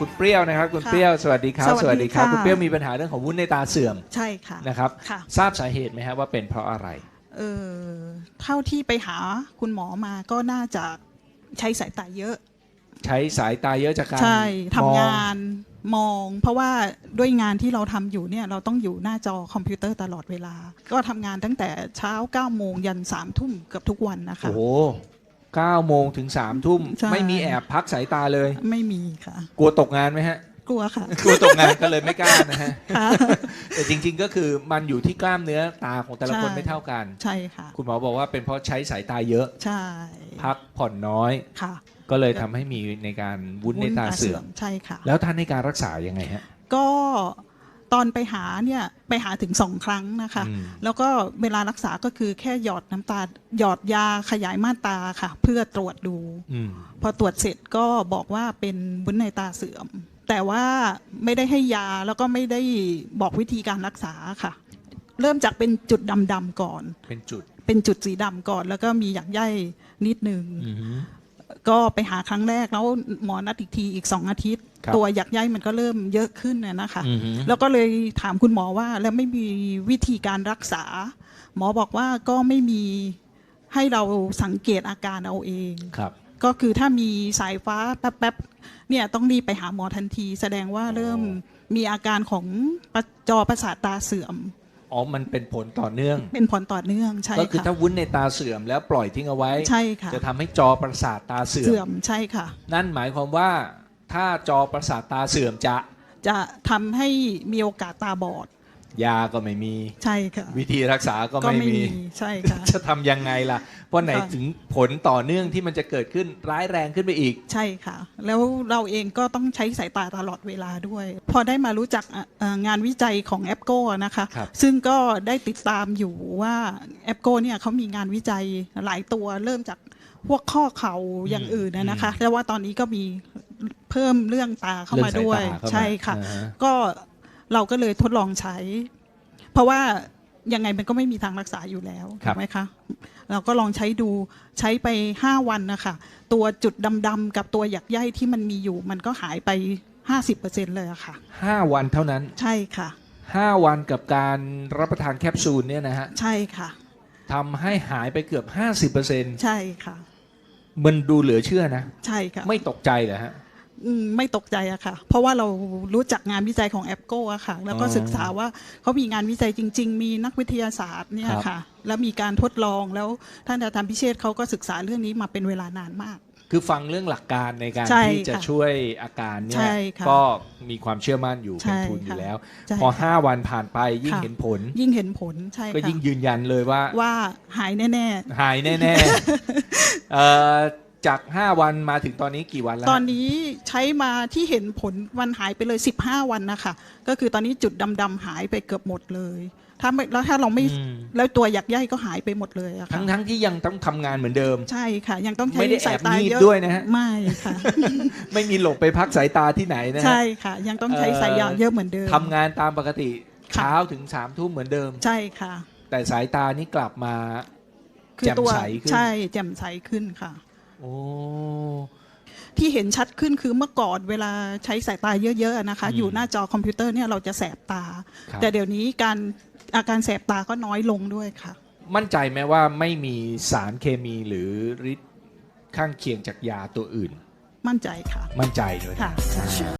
คุณเปรี้ยวนะครับ คุณค่ะเปรี้ยวสวัสดีครับสวัสดีครับค่ะคุณเปรี้ยวมีปัญหาเรื่องของวุ้นในตาเสื่อมใช่ค่ะนะครับค่ะทราบสาเหตุไหมครับว่าเป็นเพราะอะไรเออเท่าที่ไปหาคุณหมอมาก็น่าจะใช้สายตาเยอะ ใช้สายตาเยอะจากการใช่ทำมองงานมอง เพราะว่าด้วยงานที่เราทำอยู่เนี่ยเราต้องอยู่หน้าจอคอมพิวเตอร์ตลอดเวลา ก็ทำงานตั้งแต่เช้า9ก้าโมงยัน3ามทุ่มเกือบทุกวันนะคะโอ้ โหเก้าโมงถึงสามทุ่ม ใช่ ไม่มีแอบพักสายตาเลย ไม่มีค่ะ กลัวตกงานไหมฮะ กลัวค่ะ กลัวตกงานก็เลยไม่กล้านะฮะ ค่ะ แต่จริงๆก็คือมันอยู่ที่กล้ามเนื้อตาของแต่ละคนใช่ ไม่เท่ากัน ใช่ค่ะ คุณหมอบอกว่าเป็นเพราะใช้สายตาเยอะ ใช่พักผ่อนน้อย ค่ะก็เลยทำให้มีในการวุ้นในตาเสื่อม ใช่ค่ะ แล้วท่านในการรักษายังไงฮะ ก็ ตอนไปหาเนี่ยไปหาถึงสองครั้งนะคะ อืม แล้วก็เวลารักษาก็คือแค่หยอดน้ำตาหยอดยาขยายม่านตาค่ะ เพื่อตรวจดู อืม พอตรวจเสร็จก็บอกว่าเป็นวุ้นในตาเสื่อม แต่ว่าไม่ได้ให้ยาแล้วก็ไม่ได้บอกวิธีการรักษาค่ะ เริ่มจากเป็นจุดดำๆก่อน เป็นจุดเป็นจุดสีดำก่อน แล้วก็มีหยักใยนิดนึง อืม ก็ไปหาครั้งแรกแล้วหมอนัดอีกทีอีกสองอาทิตย์ ครับตัวหยักใยมันก็เริ่มเยอะขึ้นน่ะนะคะ อืมแล้วก็เลยถามคุณหมอว่าแล้วไม่มีวิธีการรักษา หมอบอกว่าก็ไม่มีให้เราสังเกตอาการเอาเอง ครับ ก็คือถ้ามีสายฟ้าแป๊บๆเนี่ยต้องรีบไปหาหมอทันที แสดงว่าเริ่มมีอาการของประจอประสาทตาเสื่อม อ๋อ มันเป็นผลต่อเนื่อง เป็นผลต่อเนื่องใช่ก็คือค่ะถ้าวุ้นในตาเสื่อมแล้วปล่อยทิ้งเอาไว้ ใช่ค่ะ จะทำให้จอประสาทตาเสื่อเสื่อม มใช่ค่ะ นั่นหมายความว่า ถ้าจอประสาทตาเสื่อมจะจะทำให้มีโอกาสตาบอด ยาก็ไม่มี ใช่ค่ะ วิธีรักษาก็ก็ไม่ไม่มีมีใช่ค่ะ จะทำยังไงล่ะ เพราะไหนค่ะถึงผลต่อเนื่องที่มันจะเกิดขึ้นร้ายแรงขึ้นไปอีก ใช่ค่ะ แล้วเราเองก็ต้องใช้สายตาตลอดเวลาด้วย พอได้มารู้จักอะเอ่องานวิจัยของแอปโก้นะคะครับซึ่งก็ได้ติดตามอยู่ว่าแอปโก้เนี่ยเขามีงานวิจัยหลายตัวเริ่มจากพวกข้อเข่าอย่างอื่นนะนะคะแล้วว่าตอนนี้ก็มีเพิ่มเรื่องตาเข้ามาด้วยเรื่องสายตาเข้ามาใช่ค่ะอ่าฮะก็ เราก็เลยทดลองใช้ เพราะว่ายังไงมันก็ไม่มีทางรักษาอยู่แล้วครัถูบกไหมคะเราก็ลองใช้ดูใช้ไป 5 วันนะคะตัวจุดดำๆกับตัวหยักใยที่มันมีอยู่ มันก็หายไป 50%เลยอะค่ะห้าวันเท่านั้นใช่ค่ะห้าวันกับการรับประทานแคปซูลเนี่ยนะฮะใช่ค่ะทำให้หายไปเกือบ 50%ใช่ค่ะ มันดูเหลือเชื่อนะ ใช่ค่ะ ไม่ตกใจเหรอฮะอืม ไม่ตกใจอะค่ะ เพราะว่าเรารู้จักงานวิจัยของแอปโก้อะค่ะ แล้วก็อ๋อศึกษาว่าเขามีงานวิจัยจริง ๆ มีนักวิทยาศาสตร์เนี่ยครับค่ะ แล้วมีการทดลองแล้วท่านอาจารย์พิเชษฐ์เขาก็ศึกษาเรื่องนี้มาเป็นเวลานานมาก คือฟังเรื่องหลักการในการใช่ที่จะค่ะช่วยอาการเนี่ใช่ยค่ะก็มีความเชื่อมั่นอยู่ใช่เป็นทุนอยู่ค่ะแล้วใช่พอค่ะ5วันผ่านไปยิ่งค่ะเห็นผล ยิ่งเห็นผลใช่ก็ค่ะยิ่งยืนยันเลยว่าว่าหายแน่หายแน่ๆเอ่อ จาก 5 วันมาถึงตอนนี้กี่วันแล้วๆตอนนี้ใช้มาที่เห็นผลวันหายไปเลย 15 วันนะคะ ก็คือตอนนี้จุดดำๆหายไปเกือบหมดเลย ถ้าไม่แล้วถ้าเราไม่อืมแล้วตัวหยักใยก็หายไปหมดเลยอะค่ะทั้งทั้งที่ยังต้องทำงานเหมือนเดิม ใช่ค่ะ ยังต้องใช้ไม่ได้แอบสายตางีบเยอะด้วยนะฮะ ไม่ค่ะ ไม่มีหลบไปพักสายตาที่ไหนนะฮะ ใช่ค่ะ ยังต้องใช้เอ่อสายยาวเยอะเหมือนเดิม ทำงานตามปกติค่ะ เช้าถึง3ามทุ่มเหมือนเดิม ใช่ค่ะ แต่สายตานี่กลับมา คือแจ่มตัวใสขึ้น ใช่แจ่มใสขึ้นค่ะ โอ้ที่เห็นชัดขึ้นคือเมื่อก่อนเวลาใช้สายตาเยอะๆอะนะคะอืมอยู่หน้าจอคอมพิวเตอร์เนี่ยเราจะแสบตา ครับแต่เดี๋ยวนี้การอาการแสบตาก็น้อยลงด้วยค่ะ มั่นใจไหมว่าไม่มีสารเคมีหรือฤทธิ์ข้างเคียงจากยาตัวอื่น มั่นใจค่ะมั่นใจเลยค่ะใช่